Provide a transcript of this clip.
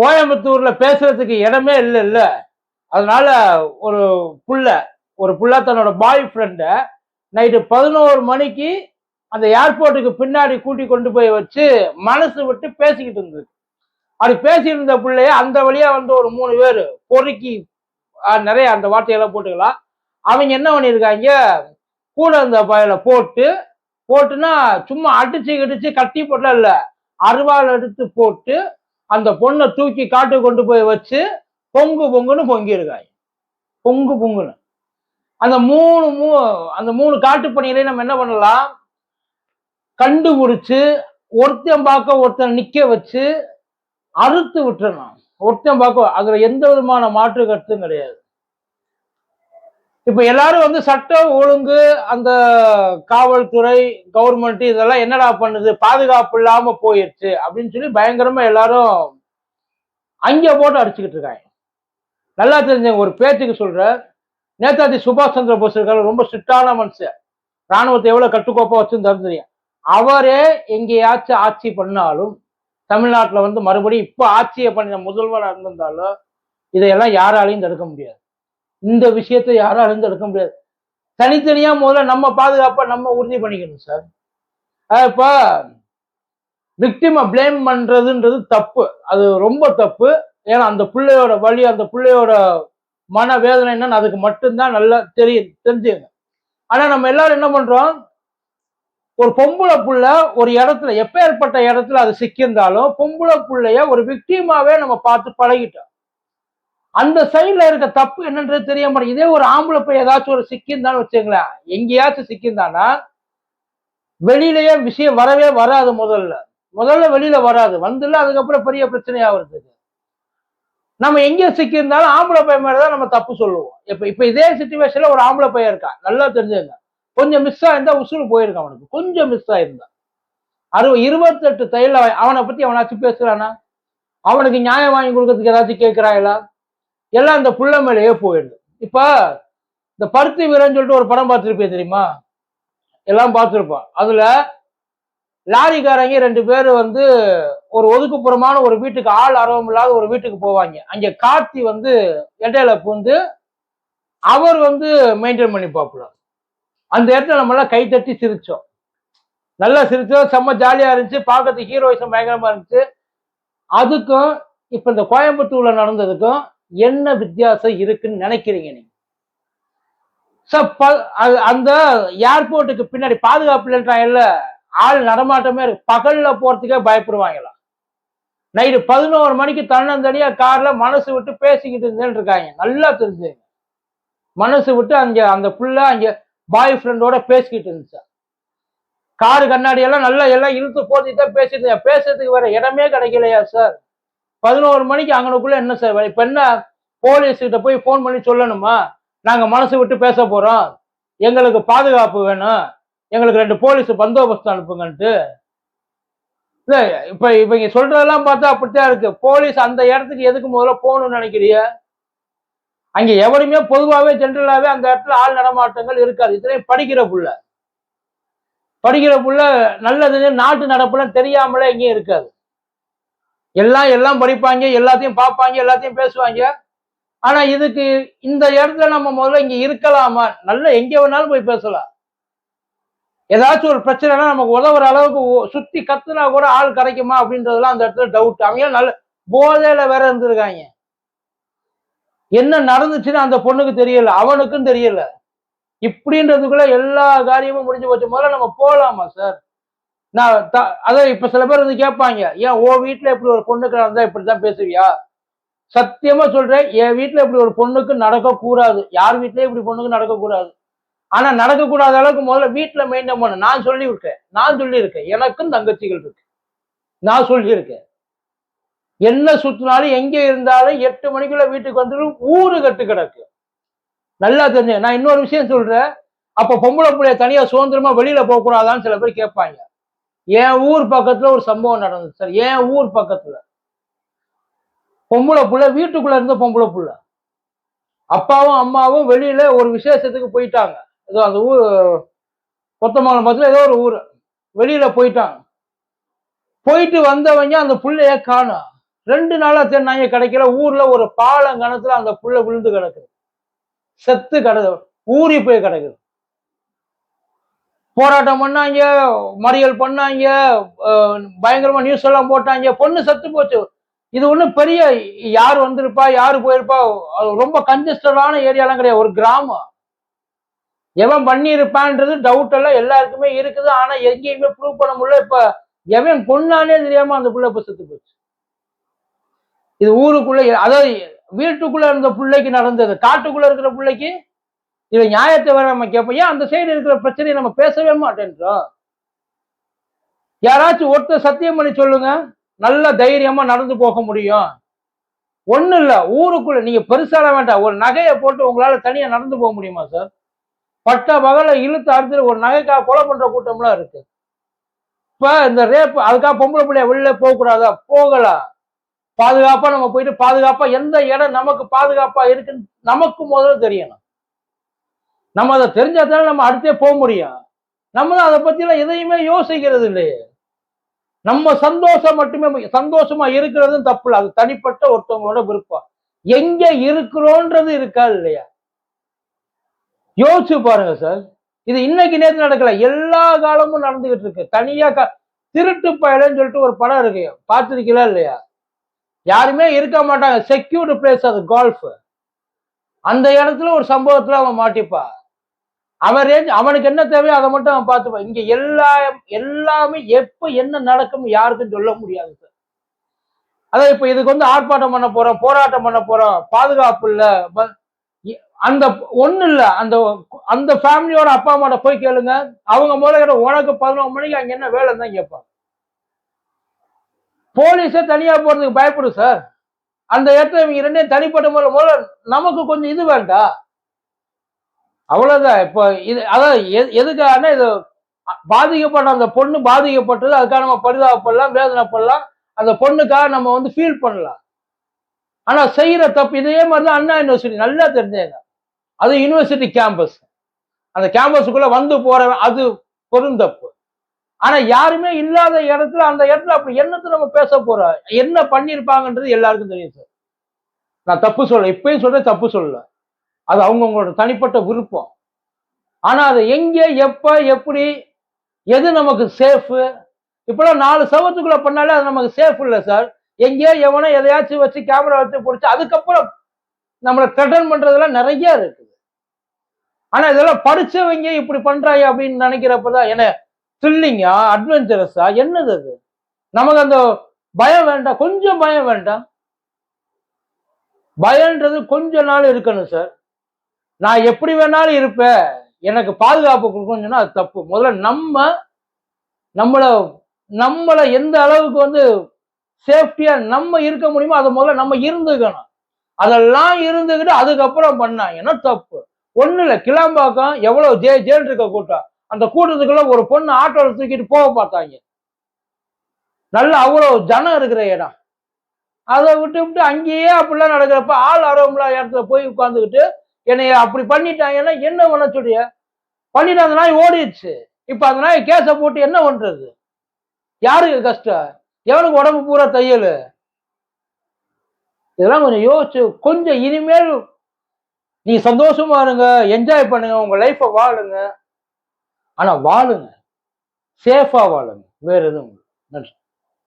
கோயம்புத்தூர்ல பேசுறதுக்கு இடமே இல்லை இல்ல. அதனால ஒரு புள்ள ஒரு புள்ள தன்னோட பாய் ஃப்ரெண்ட நைட்டு பதினோரு மணிக்கு அந்த ஏர்போர்ட்டுக்கு பின்னாடி கூட்டி கொண்டு போய் வச்சு மனசு விட்டு பேசிக்கிட்டு இருந்தது. அப்படி பேசிட்டு இருந்த பிள்ளைய அந்த வழியா வந்து ஒரு மூணு பேர் பொறுக்கி நிறைய அந்த வார்த்தையெல்லாம் போட்டுக்கலாம். அவங்க என்ன பண்ணியிருக்காங்க கூட இருந்த பயல போட்டு போட்டுன்னா சும்மா அடிச்சு கிடிச்சு கட்டி போட்டல இல்லை. அருவாள் எடுத்து போட்டு அந்த பொண்ணை தூக்கி காட்டு கொண்டு போய் வச்சு பொங்கு பொங்குன்னு பொங்கியிருக்காங்க. பொங்கு பொங்குன்னு. அந்த மூணு மூ அந்த மூணு காட்டு பணிகளையும் நம்ம என்ன பண்ணலாம்? கண்டுபிடிச்சு ஒருத்தன் பார்க்க ஒருத்தன் நிக்க வச்சு அறுத்து விட்டுறணும். ஒருத்தன் பார்க்க அதுல எந்த விதமான மாற்று கருத்தும் கிடையாது. இப்ப எல்லாரும் வந்து சட்டம் ஒழுங்கு அந்த காவல்துறை கவர்மெண்ட் இதெல்லாம் என்னடா பண்ணுது? பாதுகாப்பு இல்லாம போயிடுச்சு அப்படின்னு சொல்லி பயங்கரமா எல்லாரும் அங்க போட்டு அடிச்சுக்கிட்டு இருக்காங்க. நல்லா தெரிஞ்சவங்க ஒரு பேச்சுக்கு சொல்ற நேதாஜி சுபாஷ் சந்திர போஸ் இருக்காரு ரொம்ப ஸ்ட்ரிக்டான மனுஷன். ராணுவத்தை எவ்வளவு கட்டுக்கோப்பா வச்சுன்னு தெரியும். அவரே எங்கேயாச்சும் ஆட்சி பண்ணாலும் தமிழ்நாட்டில் வந்து மறுபடியும் இப்போ ஆட்சியை பண்ணின முதல்வராக இருந்திருந்தாலும் இதையெல்லாம் யாராலையும் தடுக்க முடியாது. இந்த விஷயத்தை யாராலும் தடுக்க முடியாது. தனித்தனியா முதல்ல நம்ம பாதுகாப்பை நம்ம உறுதி பண்ணிக்கணும் சார். இப்போ இப்ப விக்டிமை ப்ளேம் பண்றதுன்றது தப்பு. அது ரொம்ப தப்பு. ஏன்னா அந்த பிள்ளையோட வழி அந்த பிள்ளையோட மன வேதனை என்னன்னு அதுக்கு மட்டும்தான் நல்லா தெரியும் தெரிஞ்சுங்க ஆனா நம்ம எல்லாரும் என்ன பண்றோம்? ஒரு பொம்பளை புள்ள ஒரு இடத்துல எப்பேற்பட்ட இடத்துல அது சிக்கியிருந்தாலும் பொம்பளை புள்ளைய ஒரு விக்டிமாவே நம்ம பார்த்து பழகிட்டோம். அந்த சைடுல இருக்க தப்பு என்னன்றது தெரிய மாட்டேங்குது. இதே ஒரு ஆம்பளை போய் ஏதாச்சும் ஒரு சிக்கியிருந்தான்னு வச்சுங்களேன் எங்கேயாச்சும் சிக்கியிருந்தானா வெளியிலயே விஷயம் வரவே வராது முதல்ல. முதல்ல வெளியில வராது. வந்துல அதுக்கப்புறம் பெரிய பிரச்சனையா வருது நம்ம எங்கே சிக்கியிருந்தாலும் ஆம்பளை பையன் மேலதான் நம்ம தப்பு சொல்லுவோம். இப்ப இப்ப இதே சுச்சுவேஷன்ல ஒரு ஆம்பளை பையன் இருக்கான். நல்லா தெரிஞ்சுங்க கொஞ்சம் மிஸ் ஆயிருந்தா உசுறு போயிருக்கான் அவனுக்கு. கொஞ்சம் மிஸ் ஆயிருந்தா. அறுபது இருபத்தெட்டு தையல அவனை பத்தி அவனாச்சும் பேசுறானா? அவனுக்கு நியாயம் வாங்கி கொடுக்கறதுக்கு ஏதாச்சும் கேட்கிறாங்களா எல்லாம் இந்த புள்ள மேலேயே போயிடுது. இப்போ இந்த பருத்தி வீரன் சொல்லிட்டு ஒரு படம் பார்த்துருப்பேன் தெரியுமா? எல்லாம் பார்த்துருப்போம். அதில் லாரிக்காரங்க ரெண்டு பேர் வந்து ஒரு ஒதுக்குப்புறமான ஒரு வீட்டுக்கு ஆள் அரவம் இல்லாத ஒரு வீட்டுக்கு போவாங்க. அங்கே கார்த்தி வந்து இடையில பூந்து அவர் வந்து மெயின்டைன் பண்ணி பார்ப்பல அந்த இடத்துல நம்ம எல்லாம் கை தட்டி சிரிச்சோம். நல்லா சிரிச்சோம். செம்ம ஜாலியாக இருந்துச்சு. பார்க்கறதுக்கு ஹீரோயிசம் பயங்கரமாக இருந்துச்சு. அதுக்கும் இப்போ இந்த கோயம்புத்தூரில் நடந்ததுக்கும் என்ன வித்தியாசம் இருக்குன்னு நினைக்கிறீங்க நீங்க? சார் ப- அது- அந்த ஏர்போர்ட்டுக்கு பின்னாடி பாதுகாப்பு இல்லைன்றாங்கல்ல ஆள் நடமாட்டமே இருக்கு. பகல்ல போறதுக்கே பயப்படுவாங்களாம் நைட்டு பதினோரு மணிக்கு தன்னந்தனியா கார்ல மனசு விட்டு பேசிக்கிட்டு இருந்தேன்னு இருக்காங்க. நல்லா தெரிஞ்சுங்க மனசு விட்டு அங்க அந்த புள்ள அங்க பாய் ஃப்ரெண்டோட பேசிக்கிட்டு இருந்துச்சு? காரு கண்ணாடி எல்லாம் நல்லா எல்லாம் இழுத்து போட்டு தான் பேசிட்டு பேசுறதுக்கு வேற இடமே கிடைக்கலையா சார் பதினோரு மணிக்கு அங்கனுக்குள்ள என்ன சார் வேலை? இப்ப என்ன? போலீஸ் கிட்ட போய் ஃபோன் பண்ணி சொல்லணுமா? நாங்க மனசு விட்டு பேச போறோம். எங்களுக்கு பாதுகாப்பு வேணும். எங்களுக்கு ரெண்டு போலீஸ் பந்தோபஸ்து அனுப்புங்கன்ட்டு. இல்ல இப்ப இவங்க சொல்றதெல்லாம் பார்த்தா அப்படித்தான் இருக்கு. போலீஸ் அந்த இடத்துக்கு எதுக்கு முதல்ல போகணும்னு நினைக்கிறிய அங்க எவருமே பொதுவாகவே ஜென்ரலாவே அந்த இடத்துல ஆள் நடமாட்டங்கள் இருக்காது. இத்தனையும் படிக்கிற புள்ள. படிக்கிற புள்ள நல்லது நாட்டு நடப்புலாம் தெரியாமலே எங்கேயும் இருக்காது. எல்லாம் எல்லாம் படிப்பாங்க எல்லாத்தையும் பார்ப்பாங்க எல்லாத்தையும் பேசுவாங்க. ஆனா இதுக்கு இந்த இடத்துல நம்ம முதல்ல இங்க இருக்கலாமா? நல்ல எங்க வேணாலும் போய் பேசலாம். ஏதாச்சும் ஒரு பிரச்சனைனா நமக்கு உதவுற அளவுக்கு சுத்தி கத்துனா கூட ஆள் கிடைக்குமா அப்படின்றதுலாம் அந்த இடத்துல டவுட் அவங்க நல்ல போதையில வேற இருந்திருக்காங்க. என்ன நடந்துச்சுன்னு அந்த பொண்ணுக்கு தெரியல அவனுக்கும் தெரியல. இப்படின்றதுக்குள்ள எல்லா காரியமும் முடிஞ்சு போச்சு. முதல்ல நம்ம போலாமா சார் நான் த- அதான் இப்ப சில பேர் வந்து கேட்பாங்க ஏன் ஓ வீட்டுல இப்படி ஒரு பொண்ணுக்கு நடந்தா இப்படிதான் பேசுவியா? சத்தியமா சொல்றேன் என் வீட்டுல இப்படி ஒரு பொண்ணுக்கு நடக்க கூடாது யார் வீட்லயும் இப்படி பொண்ணுக்கு நடக்க கூடாது ஆனா நடக்கக்கூடாத அளவுக்கு முதல்ல வீட்டுல மெயின்டைன் பண்ண. நான் சொல்லி இருக்கேன் நான் சொல்லியிருக்கேன். எனக்கும் தங்கச்சிகள் இருக்கு. நான் சொல்லியிருக்கேன். என்ன சுத்தினாலும் எங்க இருந்தாலும் எட்டு மணிக்குள்ள வீட்டுக்கு வந்துட்டு ஊரு கட்டு கிடக்கு. நல்லா தெரிஞ்சு நான் இன்னொரு விஷயம் சொல்றேன். அப்ப பொம்பளை பிள்ளைய தனியா சுதந்திரமா வெளியில போக கூடாதான்னு சில பேர் கேட்பாங்க. என் ஊர் பக்கத்துல ஒரு சம்பவம் நடந்தது சார். என் ஊர் பக்கத்துல. பொம்பளை புள்ள வீட்டுக்குள்ள இருந்த பொம்பளை புள்ள. அப்பாவும் அம்மாவும் வெளியில ஒரு விசேஷத்துக்கு போயிட்டாங்க. ஏதோ அந்த ஊர் கொத்தமங்கலம் பக்கத்துல ஏதோ ஒரு ஊர். வெளியில போயிட்டாங்க. போயிட்டு வந்தவங்க அந்த புள்ளைய காணும் ரெண்டு நாளா தென்னாங்க கிடைக்கல. ஊர்ல ஒரு பாலங்கணத்துல அந்த புள்ள விழுந்து கிடக்குது. செத்து கிடக்கு ஊறி போய் கிடக்குது. போராட்டம் பண்ணாங்க மறியல் பண்ணாங்க பயங்கரமா நியூஸ் எல்லாம் போட்டாங்க. பொண்ணு செத்து போச்சு. இது ஒன்றும் பெரிய யார் வந்திருப்பா யாரு போயிருப்பா அது ரொம்ப கன்ஜஸ்டடான ஏரியாலாம் கிடையாது. ஒரு கிராமம். எவன் பண்ணியிருப்பான்றது டவுட் எல்லாம் எல்லாருக்குமே இருக்குது. ஆனா எங்கேயுமே ப்ரூவ் பண்ண முடியல. இப்ப எவன் பொண்ணானே தெரியாம அந்த பிள்ளை இப்ப செத்து போச்சு. இது ஊருக்குள்ள அதாவது வீட்டுக்குள்ள இருந்த பிள்ளைக்கு நடந்தது காட்டுக்குள்ள இருக்கிற பிள்ளைக்கு இது நியாயத்தை வேற நம்ம கேட்போம் ஏன் அந்த சைடு இருக்கிற பிரச்சனையை நம்ம பேசவே மாட்டேன்றோம்? யாராச்சும் ஒருத்தர் சத்தியம் பண்ணி சொல்லுங்க. நல்ல தைரியமா நடந்து போக முடியும். ஒண்ணு இல்ல ஊருக்குள்ள நீங்க பெருசால வேண்டாம். ஒரு நகையை போட்டு உங்களால தனியா நடந்து போக முடியுமா சார் பட்ட பகல இழுத்து அறுத்து ஒரு நகைக்காக கொலை பண்ற கூட்டம்லாம் இருக்கு. இப்ப இந்த ரேப் அதுக்காக பொம்பளை பிள்ளைய வெளில போக கூடாதா? போகலாம் பாதுகாப்பா நம்ம போயிட்டு பாதுகாப்பா எந்த இடம் நமக்கு பாதுகாப்பா இருக்குன்னு நமக்கு முதல்ல தெரியணும். நம்ம அதை தெரிஞ்சாதானே நம்ம அடுத்தே போக முடியும். நம்ம தான் அதை பத்திலாம் எதையுமே யோசிக்கிறது இல்லையே. நம்ம சந்தோஷம் மட்டுமே சந்தோஷமா இருக்கிறதும் தப்பு இல்லை. அது தனிப்பட்ட ஒருத்தவங்களோட விருப்பம். எங்க இருக்கிறோன்றது இருக்கா இல்லையா? யோசிச்சு பாருங்க சார் இது இன்னைக்கு நேற்று நடக்கல. எல்லா காலமும் நடந்துகிட்டு இருக்கு. தனியா க திருட்டு பயலன்னு சொல்லிட்டு ஒரு படம் இருக்கு. பார்த்துருக்கீங்களா இல்லையா? யாருமே இருக்க மாட்டாங்க. செக்யூர்டு பிளேஸ் அது கோல்ஃப் அந்த இடத்துல ஒரு சம்பவத்துல அவன் மாட்டிப்பா அவன் ரேஞ்ச் அவனுக்கு என்ன தேவையோ அதை மட்டும் அவன் பார்த்துப்பான். இங்க எல்லா எல்லாமே எப்ப என்ன நடக்கும் யாருக்கும் சொல்ல முடியாது சார் அதான் இப்ப இதுக்கு வந்து ஆர்ப்பாட்டம் பண்ண போறோம் போராட்டம் பண்ண போறோம். பாதுகாப்பு இல்ல அந்த ஒண்ணு இல்ல. அந்த அந்த ஃபேமிலியோட அப்பா அம்மாட்ட போய் கேளுங்க. அவங்க முதல்ல உனக்கு பதினோரு மணிக்கு அங்க என்ன வேலை தான் கேட்பாங்க போலீஸே தனியா போறதுக்கு பயப்படும் சார் அந்த இடத்துல இவங்க ரெண்டையும் தனிப்பட்ட முறையில் முதல்ல நமக்கு கொஞ்சம் இது வேண்டாம் அவ்வளவுதான். இப்போ இது அதான் எது- இது பாதிக்கப்பட்ட அந்த பொண்ணு பாதிக்கப்பட்டது அதுக்காக நம்ம பரிதாபப்படலாம் வேதனைப்படலாம் அந்த பொண்ணுக்காக நம்ம வந்து ஃபீல் பண்ணலாம். ஆனா செய்யற தப்பு இதே மாதிரி தான் அண்ணா யூனிவர்சிட்டி நல்லா தெரிஞ்சேங்க அது யூனிவர்சிட்டி கேம்பஸ் அந்த கேம்பஸுக்குள்ள வந்து போறவன் அது பொருந்தப்பு ஆனா யாருமே இல்லாத இடத்துல அந்த இடத்துல அப்படி என்னத்தை நம்ம பேச போறோம்? என்ன பண்ணியிருப்பாங்கன்றது எல்லாருக்கும் தெரியும் சார். நான் தப்பு சொல்ல இப்பயும் சொல்றேன் தப்பு சொல்லலை. அது அவங்கவுங்களோட தனிப்பட்ட விருப்பம். ஆனால் அதை எங்கே எப்போ எப்படி எது நமக்கு சேஃபு இப்பெல்லாம் நாலு சவத்துக்குள்ளே பண்ணாலே அது நமக்கு சேஃப் இல்லை சார் எங்கேயோ எவனோ எதையாச்சும் வச்சு கேமரா வச்சு பிடிச்சி அதுக்கப்புறம் நம்மளை த்ரெட்டன் பண்ணுறதெல்லாம் நிறைய இருக்குது. ஆனால் இதெல்லாம் படிச்சவங்க இப்படி பண்ணுறாங்க அப்படின்னு நினைக்கிறப்ப தான் என்ன த்ரில்லிங்கா அட்வென்ச்சரஸா என்னது அது? நமக்கு அந்த பயம் வேண்டாம் கொஞ்சம் பயம் வேண்டாம். பயன்றது கொஞ்ச நாள் இருக்கணும் சார் நான் எப்படி வேணாலும் இருப்பேன். எனக்கு பாதுகாப்பு கொடுக்கணும்னு சொன்னால் அது தப்பு. முதல்ல நம்ம நம்மளை நம்மளை எந்த அளவுக்கு வந்து சேஃப்டியாக நம்ம இருக்க முடியுமோ அதை முதல்ல நம்ம இருந்துக்கணும். அதெல்லாம் இருந்துக்கிட்டு அதுக்கப்புறம் பண்ணாங்கன்னா தப்பு? ஒன்றும் இல்லை. கிளாம்பாக்கம் எவ்வளோ ஜே ஜெயில் இருக்க கூட்டம். அந்த கூட்டத்துக்குள்ள ஒரு பொண்ணு ஆட்டோவில் தூக்கிட்டு போக பார்த்தாங்க. நல்ல அவ்வளோ ஜனம் இருக்கிற இடம். அதை விட்டு விட்டு அங்கேயே அப்படிலாம் நடக்கிறப்ப ஆள் அரவம்லா இடத்துல போய் உட்காந்துக்கிட்டு என்னைய அப்படி பண்ணிட்டாங்கன்னா என்ன பண்ண சொல்றிய? பண்ணிட்டு அந்த நாய் ஓடிடுச்சு. இப்ப அந்த நாய் கேஸை போட்டு என்ன பண்றது? யாருக்கு கஷ்டம்? எவனுக்கு உடம்பு பூரா தையல்? இதெல்லாம் கொஞ்சம் யோசிச்சு கொஞ்சம் இனிமேல் நீ சந்தோஷமா இருங்க என்ஜாய் பண்ணுங்க உங்க லைஃப்பை வாழுங்க. ஆனா வாழுங்க. சேஃபா வாழுங்க. வேற எதுவும் இல்லை. நன்றி.